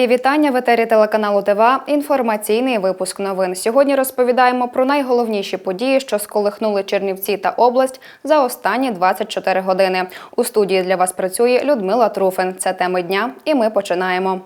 Мої вітання в етері телеканалу ТВА. Інформаційний випуск новин. Сьогодні розповідаємо про найголовніші події, що сколихнули Чернівці та область за останні 24 години. У студії для вас працює Людмила Труфин. Це теми дня, і ми починаємо.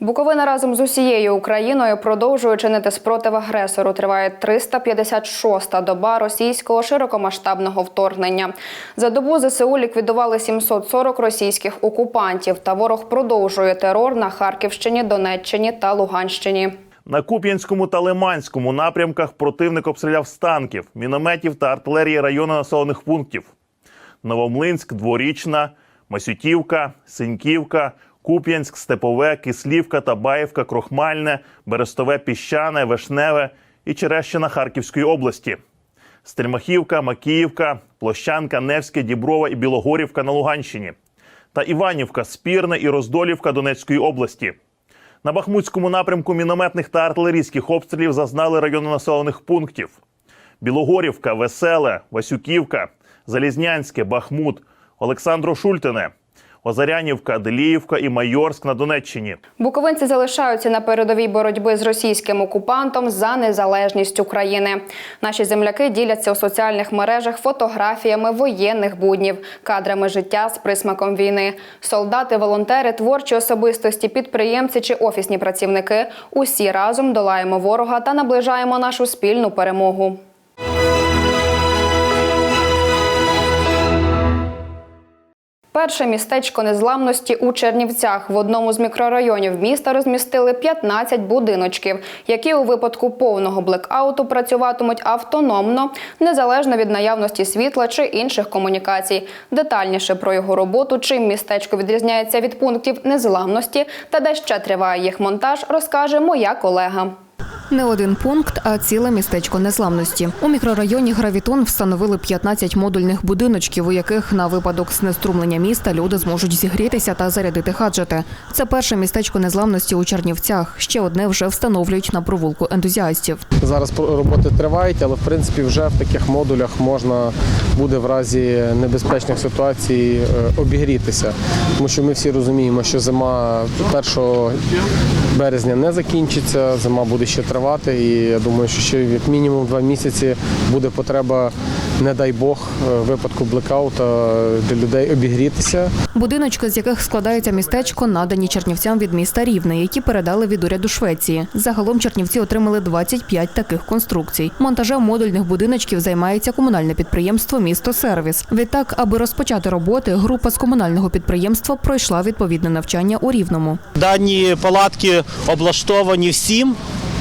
Буковина разом з усією Україною продовжує чинити спротив агресору. Триває 356-та доба російського широкомасштабного вторгнення. За добу ЗСУ ліквідували 740 російських окупантів. Та ворог продовжує терор на Харківщині, Донеччині та Луганщині. На Куп'янському та Лиманському напрямках противник обстріляв з танків, мінометів та артилерії району населених пунктів. Новомлинськ, Дворічна, Масютівка, Синьківка, Куп'янськ, Степове, Кислівка, Табаївка, Крохмальне, Берестове, Піщане, Вишневе і Черещина Харківської області. Стельмахівка, Макіївка, Площанка, Невське, Діброва і Білогорівка на Луганщині. Та Іванівка, Спірне і Роздолівка Донецької області. На Бахмутському напрямку мінометних та артилерійських обстрілів зазнали райони населених пунктів: Білогорівка, Веселе, Васюківка, Залізнянське, Бахмут, Олександро Шультине, Озарянівка, Деліївка і Майорськ на Донеччині. Буковинці залишаються на передовій боротьби з російським окупантом за незалежність України. Наші земляки діляться у соціальних мережах фотографіями воєнних буднів, кадрами життя з присмаком війни. Солдати, волонтери, творчі особистості, підприємці чи офісні працівники усі разом долаємо ворога та наближаємо нашу спільну перемогу. Перше містечко незламності у Чернівцях. В одному з мікрорайонів міста розмістили 15 будиночків, які у випадку повного блекауту працюватимуть автономно, незалежно від наявності світла чи інших комунікацій. Детальніше про його роботу, чим містечко відрізняється від пунктів незламності та де ще триває їх монтаж, розкаже моя колега. Не один пункт, а ціле містечко незламності. У мікрорайоні Гравітон встановили 15 модульних будиночків, у яких на випадок знеструмлення міста люди зможуть зігрітися та зарядити хаджети. Це перше містечко незламності у Чернівцях. Ще одне вже встановлюють на провулку ентузіастів. Зараз роботи тривають, але в принципі вже в таких модулях можна буде в разі небезпечних ситуацій е, обігрітися. Тому що ми всі розуміємо, що зима 1 березня не закінчиться, зима буде ще тривати, і я думаю, що ще як мінімум два місяці буде потреба, не дай Бог, е, випадку блекаута для людей обігрітися. Будиночки, з яких складається містечко, надані чернівцям від міста Рівне, які передали від уряду Швеції. Загалом чернівці отримали 25 таких конструкцій. Монтажем модульних будиночків займається комунальне підприємство Місто Сервіс. Відтак, аби розпочати роботи, група з комунального підприємства пройшла відповідне навчання у Рівному. Дані палатки облаштовані всім.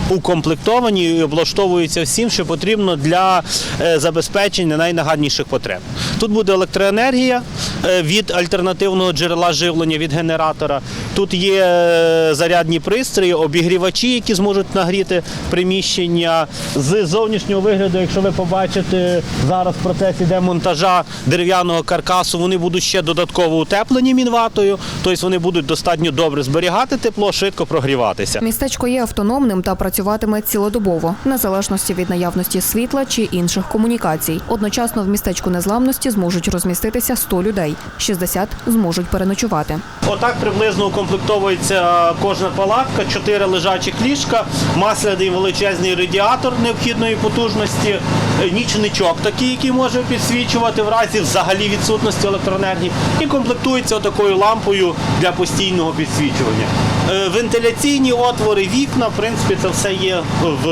Укомплектовані і облаштовуються всім, що потрібно для е, забезпечення найнагальніших потреб. Тут буде електроенергія е, від альтернативного джерела живлення від генератора. Тут є е, зарядні пристрої, обігрівачі, які зможуть нагріти приміщення. З зовнішнього вигляду, якщо ви побачите, зараз в процесі йде монтажа дерев'яного каркасу, вони будуть ще додатково утеплені мінватою, тобто вони будуть достатньо добре зберігати тепло, швидко прогріватися. Містечко є автономним та працюватиме цілодобово, незалежності від наявності світла чи інших комунікацій. Одночасно в містечку незламності зможуть розміститися 100 людей, 60 зможуть переночувати. Отак приблизно укомплектовується кожна палатка, чотири лежачих ліжка, масляний величезний радіатор необхідної потужності, е, нічничок такий, який може підсвічувати в разі взагалі відсутності електроенергії, і комплектується такою лампою для постійного підсвічування. Е, Вентиляційні отвори, вікна, в принципі, це все є в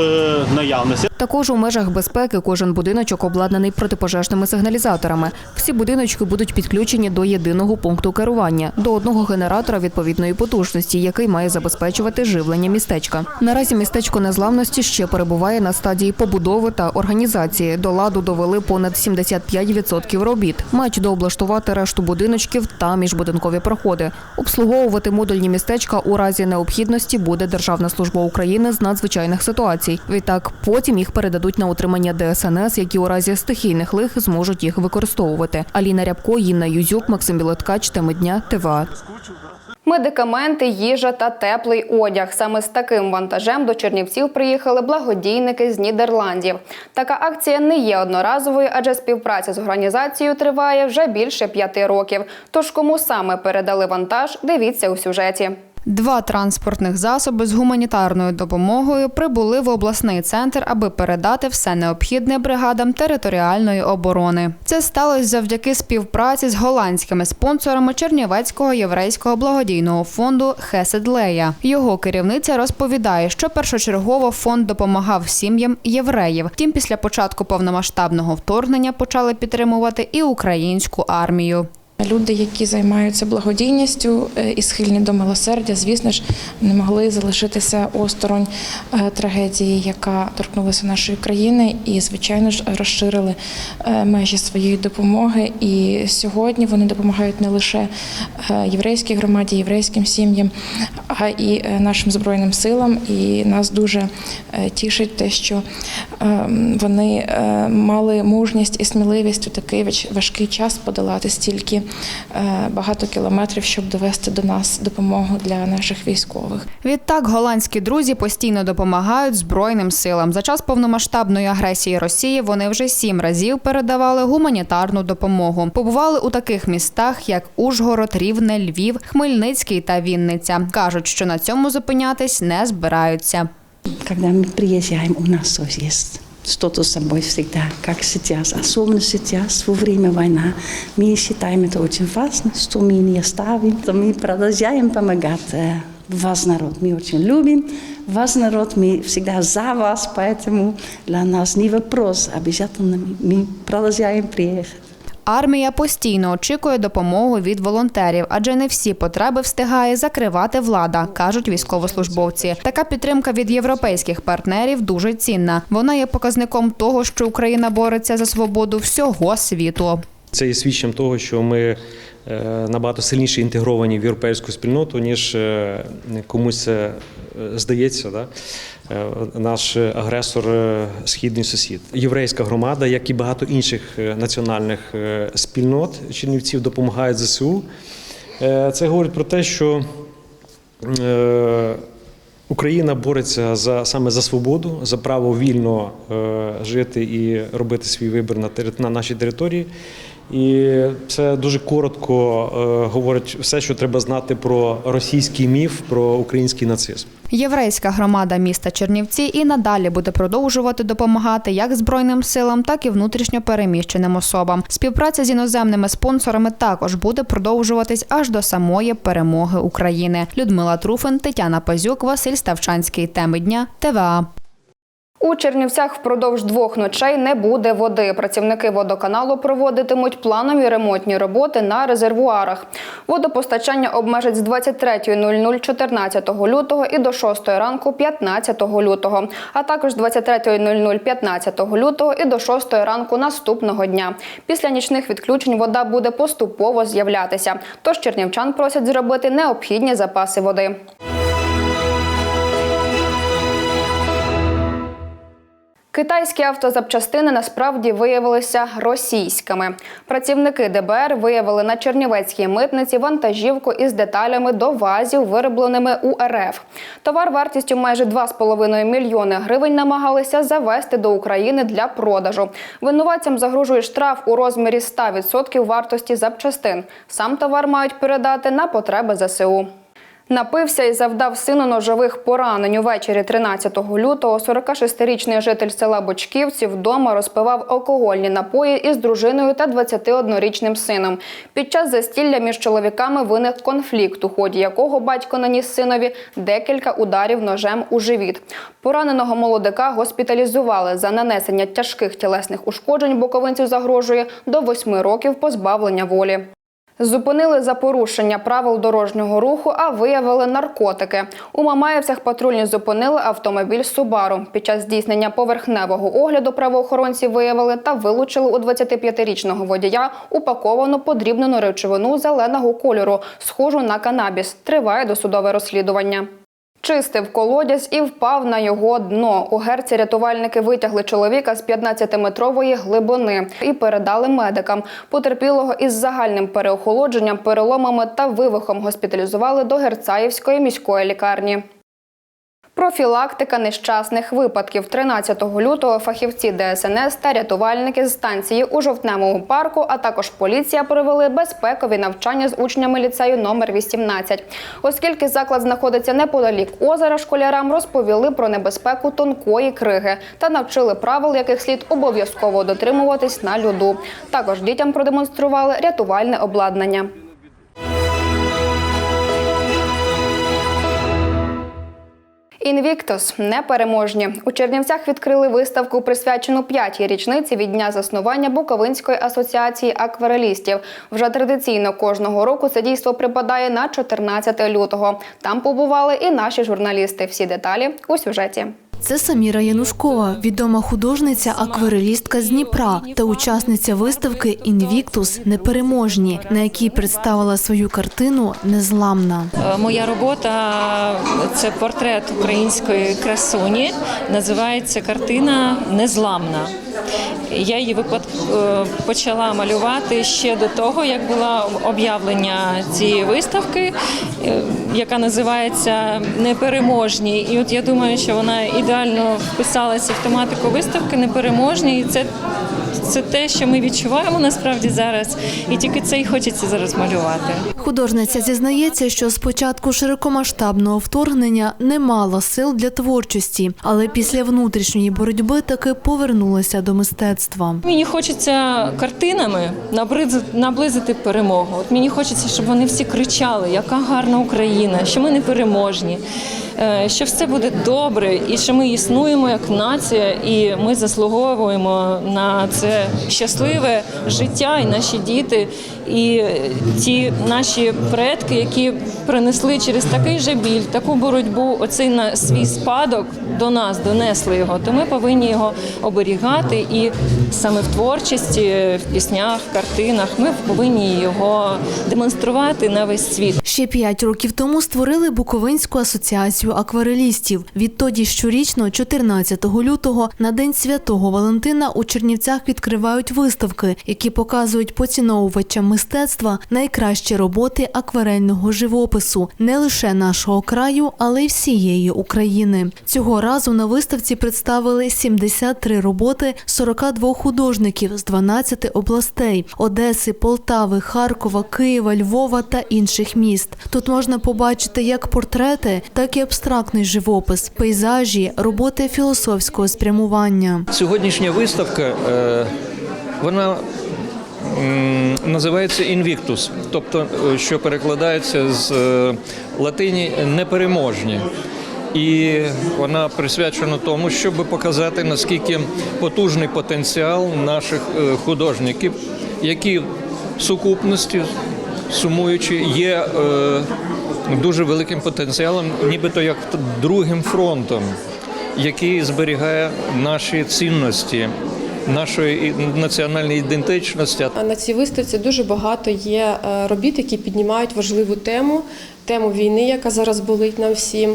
наявності. Також у межах безпеки кожен будиночок обладнаний протипожежними сигналізаторами. Всі будиночки будуть підключені до єдиного пункту керування, до одного генератора відповідної потужності, який має забезпечувати живлення містечка. Наразі містечко незламності ще перебуває на стадії побудови та організації. До ладу довели понад 75% робіт. Мають дооблаштувати решту будиночків та міжбудинкові проходи. Обслуговувати модульні містечка у разі необхідності буде Державна служба України з надзвичайних ситуацій. Відтак потім їх передадуть на утримання ДСНС, які у разі стихійних лих зможуть їх використовувати. Аліна Рябко, Інна Юзюк, Максим Білоткач, теми дня, ТВА. Медикаменти, їжа та теплий одяг. Саме з таким вантажем до Чернівців приїхали благодійники з Нідерландів. Така акція не є одноразовою, адже співпраця з організацією триває вже більше п'яти років. Тож кому саме передали вантаж, дивіться у сюжеті. Два транспортних засоби з гуманітарною допомогою прибули в обласний центр, аби передати все необхідне бригадам територіальної оборони. Це сталося завдяки співпраці з голландськими спонсорами Чернівецького єврейського благодійного фонду Хеседлея. Його керівниця розповідає, що першочергово фонд допомагав сім'ям євреїв. Втім, після початку повномасштабного вторгнення почали підтримувати і українську армію. Люди, які займаються благодійністю е, і схильні до милосердя, звісно ж, не могли залишитися осторонь е, трагедії, яка торкнулася нашої країни, і звичайно ж розширили е, межі своєї допомоги. І сьогодні вони допомагають не лише єврейській громаді, єврейським сім'ям, а е, нашим збройним силам. І нас дуже тішить те, що вони е, мали мужність і сміливість у такий важкий час подолати стільки е, багато кілометрів, щоб довести до нас допомогу для наших військових. Відтак голландські друзі постійно допомагають збройним силам. За час повномасштабної агресії Росії вони вже сім разів передавали гуманітарну допомогу. Побували у таких містах, як Ужгород, Рівне, Львів, Хмельницький та Вінниця. кажуть, що на цьому зупинятись не збираються. Когда мы приезжаем, у нас тоже есть что-то с собой всегда, как сейчас, особенно сейчас, во время войны. Мы считаем это очень важно, что мы не оставим, что мы продолжаем помогать э, ваш народ. Мы очень любим ваш народ, мы всегда за вас, поэтому для нас не вопрос, обязательно мы продолжаем приехать. Армія постійно очікує допомоги від волонтерів, адже не всі потреби встигає закривати влада, кажуть військовослужбовці. Така підтримка від європейських партнерів дуже цінна. Вона є показником того, що Україна бореться за свободу всього світу. Це є свідченням того, що ми е, набагато сильніше інтегровані в європейську спільноту, ніж е, комусь е, здається. Да? Е, Наш агресор е, східний сусід. Єврейська громада, як і багато інших е, національних е, спільнот Чернівців, допомагають ЗСУ. Е, Це говорить про те, що е, Україна бореться за саме за свободу, за право вільно е, жити і робити свій вибір на нашій території. І це дуже коротко е, говорить все, що треба знати про російський міф, про український нацизм. Єврейська громада міста Чернівці і надалі буде продовжувати допомагати як збройним силам, так і внутрішньо переміщеним особам. Співпраця з іноземними спонсорами також буде продовжуватись аж до самої перемоги України. Людмила Труфин, Тетяна Пазюк, Василь Ставчанський. Теми дня ТВА. У Чернівцях впродовж двох ночей не буде води. Працівники водоканалу проводитимуть планові ремонтні роботи на резервуарах. Водопостачання обмежать з 23.00 14 лютого і до 6 ранку 15 лютого, а також з 23.00 15 лютого і до 6 ранку наступного дня. Після нічних відключень вода буде поступово з'являтися. Тож чернівчан просять зробити необхідні запаси води. Китайські автозапчастини насправді виявилися російськими. Працівники ДБР виявили на Чернівецькій митниці вантажівку із деталями до вазів, виробленими у РФ. Товар вартістю майже 2,5 мільйони гривень намагалися завести до України для продажу. Винуватцям загрожує штраф у розмірі 100% вартості запчастин. Сам товар мають передати на потреби ЗСУ. Напився і завдав сину ножових поранень. Увечері 13 лютого 46-річний житель села Бочківці вдома розпивав алкогольні напої із дружиною та 21-річним сином. Під час застілля між чоловіками виник конфлікт, у ході якого батько наніс синові декілька ударів ножем у живіт. Пораненого молодика госпіталізували за нанесення тяжких тілесних ушкоджень. Боковинцю загрожує до 8 років позбавлення волі. Зупинили за порушення правил дорожнього руху, а виявили наркотики. У Мамаєвцях патрульні зупинили автомобіль Субару. Під час здійснення поверхневого огляду правоохоронці виявили та вилучили у 25-річного водія упаковану подрібнену речовину зеленого кольору, схожу на канабіс. Триває досудове розслідування. Чистив колодязь і впав на його дно. У герці рятувальники витягли чоловіка з 15-метрової глибини і передали медикам. Потерпілого із загальним переохолодженням, переломами та вивихом госпіталізували до Герцаївської міської лікарні. Профілактика нещасних випадків 13 лютого фахівці ДСНС та рятувальники з станції у жовтневому парку, а також поліція провели безпекові навчання з учнями ліцею номер 18. Оскільки заклад знаходиться неподалік озера, школярам розповіли про небезпеку тонкої криги та навчили правил, яких слід обов'язково дотримуватись на льоду. Також дітям продемонстрували рятувальне обладнання. Інвіктус непереможні. У Чернівцях відкрили виставку, присвячену п'ятій річниці від дня заснування Буковинської асоціації акварелістів. Вже традиційно кожного року це дійство припадає на 14 лютого. Там побували і наші журналісти. Всі деталі у сюжеті. Це Саміра Янушкова, відома художниця, акварелістка з Дніпра та учасниця виставки Інвіктус Непереможні, на якій представила свою картину Незламна. Е, Моя робота це портрет української красуні. Називається картина Незламна. Я її випад- е, почала малювати ще до того, як було об'явлення цієї виставки, е, яка називається Непереможні. І от я думаю, що вона ідеально вписалася в тематику виставки Непереможні. І це, це те, що ми відчуваємо насправді зараз, і тільки це і хочеться зараз малювати. Художниця зізнається, що з початку широкомасштабного вторгнення не мала сил для творчості, але після внутрішньої боротьби таки повернулася до мистецтва. Мені хочеться картинами наблизити перемогу. От мені хочеться, щоб вони всі кричали, яка гарна Україна, що ми не переможні, е, що все буде добре, і що ми існуємо як нація, і ми заслуговуємо на це щасливе життя, і наші діти, і ті наші предки, які принесли через такий же біль, таку боротьбу, оцей на свій спадок до нас донесли його. То ми повинні його оберігати, і саме в творчості, в піснях, картинах ми повинні його демонструвати на весь світ. Ще п'ять років тому створили Буковинську асоціацію акварелістів. Відтоді щорічно, 14 лютого, на День Святого Валентина у Чернівцях відкривають виставки, які показують поціновувачам мистецтва найкращі роботи акварельного живопису не лише нашого краю, але й всієї України. Цього разу на виставці представили 73 роботи 42 художників з 12 областей Одеси, Полтави, Харкова, Києва, Львова та інших міст. Тут можна побачити як портрети, так і абстрактний живопис, пейзажі, роботи філософського спрямування. Сьогоднішня виставка е, вона називається Invictus, тобто, е, що перекладається з е, латині непереможні. І вона присвячена тому, щоб показати наскільки потужний потенціал наших е, художників, які в сукупності сумуючи є е, дуже великим потенціалом, нібито як другим фронтом який зберігає наші цінності, нашої національної ідентичності. На цій виставці дуже багато є е, робіт, які піднімають важливу тему, тему війни, яка зараз болить нам всім,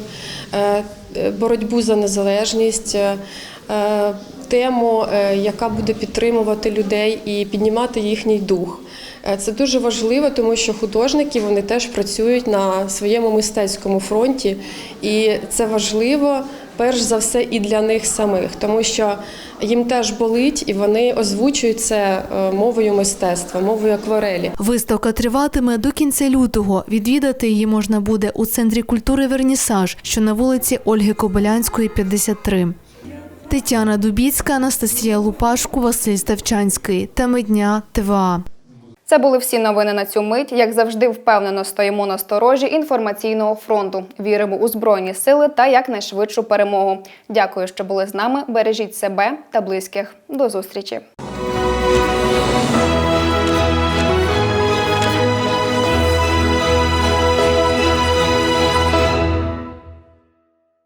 е, е, боротьбу за незалежність, тему, яка буде підтримувати людей і піднімати їхній дух. Це дуже важливо, тому що художники вони теж працюють на своєму мистецькому фронті, і це важливо перш за все і для них самих, тому що їм теж болить, і вони озвучують це е, мовою мистецтва, мовою акварелі. Виставка триватиме до кінця лютого. Відвідати її можна буде у центрі культури Вернісаж, що на вулиці Ольги Кобилянської, 53. Тетяна Дубіцька, Анастасія Лупашку, Василь Ставчанський. Теми дня ТВА. Це були всі новини на цю мить. Як завжди, впевнено стоїмо на сторожі інформаційного фронту. Віримо у збройні сили та якнайшвидшу перемогу. Дякую, що були з нами. Бережіть себе та близьких. До зустрічі.